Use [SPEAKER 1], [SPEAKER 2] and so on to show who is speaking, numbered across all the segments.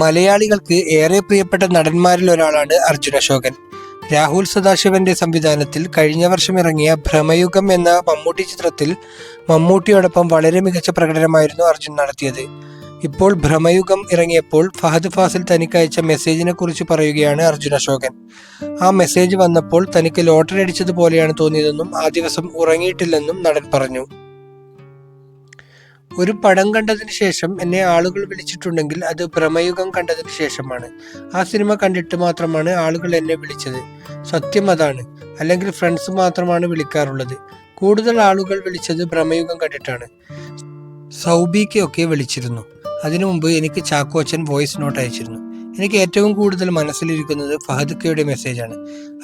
[SPEAKER 1] മലയാളികൾക്ക് ഏറെ പ്രിയപ്പെട്ട നടന്മാരിൽ ഒരാളാണ് അർജുൻ അശോകൻ രാഹുൽ സദാശിവന്റെ സംവിധാനത്തിൽ കഴിഞ്ഞ വർഷം ഇറങ്ങിയ ഭ്രമയുഗം എന്ന മമ്മൂട്ടി ചിത്രത്തിൽ മമ്മൂട്ടിയോടൊപ്പം വളരെ മികച്ച പ്രകടനമായിരുന്നു അർജുൻ നടത്തിയത് ഇപ്പോൾ ഭ്രമയുഗം ഇറങ്ങിയപ്പോൾ ഫഹദ് ഫാസിൽ തനിക്ക് അയച്ച മെസ്സേജിനെ കുറിച്ച് പറയുകയാണ് അർജുൻ അശോകൻ ആ മെസ്സേജ് വന്നപ്പോൾ തനിക്ക് ലോട്ടറി അടിച്ചതുപോലെയാണ് തോന്നിയതെന്നും ആ ദിവസം ഉറങ്ങിയിട്ടില്ലെന്നും നടൻ പറഞ്ഞു
[SPEAKER 2] ഒരു പടം കണ്ടതിന് ശേഷം എന്നെ ആളുകൾ വിളിച്ചിട്ടുണ്ടെങ്കിൽ അത് പ്രമയുഗം കണ്ടതിന് ശേഷമാണ് ആ സിനിമ കണ്ടിട്ട് മാത്രമാണ് ആളുകൾ എന്നെ വിളിച്ചത് സത്യം അതാണ് അല്ലെങ്കിൽ ഫ്രണ്ട്സ് മാത്രമാണ് വിളിക്കാറുള്ളത് കൂടുതൽ ആളുകൾ വിളിച്ചത് ഭ്രമയുഗം കണ്ടിട്ടാണ് സൗബിക്കൊക്കെ വിളിച്ചിരുന്നു അതിനു മുമ്പ് എനിക്ക് ചാക്കോച്ചൻ വോയിസ് നോട്ട് അയച്ചിരുന്നു എനിക്ക് ഏറ്റവും കൂടുതൽ മനസ്സിലിരിക്കുന്നത് ഫഹദ്ക്കയുടെ മെസ്സേജാണ്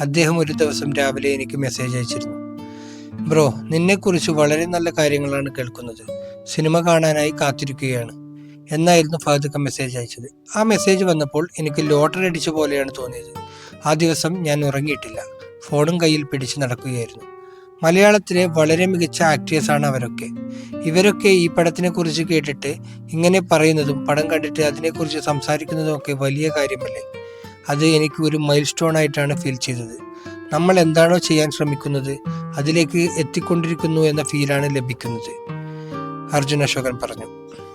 [SPEAKER 2] അദ്ദേഹം ഒരു ദിവസം രാവിലെ എനിക്ക് മെസ്സേജ് അയച്ചിരുന്നു ബ്രോ നിന്നെക്കുറിച്ച് വളരെ നല്ല കാര്യങ്ങളാണ് കേൾക്കുന്നത് സിനിമ കാണാനായി കാത്തിരിക്കുകയാണ് എന്നായിരുന്നു ഫാദുക്ക മെസ്സേജ് അയച്ചത് ആ മെസ്സേജ് വന്നപ്പോൾ എനിക്ക് ലോട്ടറി അടിച്ച പോലെയാണ് തോന്നിയത് ആ ദിവസം ഞാൻ ഉറങ്ങിയിട്ടില്ല ഫോണും കയ്യിൽ പിടിച്ച് നടക്കുകയായിരുന്നു മലയാളത്തിലെ വളരെ മികച്ച ആക്ടേഴ്സാണ് അവരൊക്കെ ഇവരൊക്കെ ഈ പടത്തിനെ കുറിച്ച് കേട്ടിട്ട് ഇങ്ങനെ പറയുന്നതും പടം കണ്ടിട്ട് അതിനെക്കുറിച്ച് സംസാരിക്കുന്നതും ഒക്കെ വലിയ കാര്യമല്ലേ അത് എനിക്ക് ഒരു മൈൽ സ്റ്റോൺ ആയിട്ടാണ് ഫീൽ ചെയ്തത് നമ്മൾ എന്താണോ ചെയ്യാൻ ശ്രമിക്കുന്നത് അതിലേക്ക് എത്തിക്കൊണ്ടിരിക്കുന്നു എന്ന ഫീലാണ് ലഭിക്കുന്നത് അർജുൻ അശോകൻ പറഞ്ഞു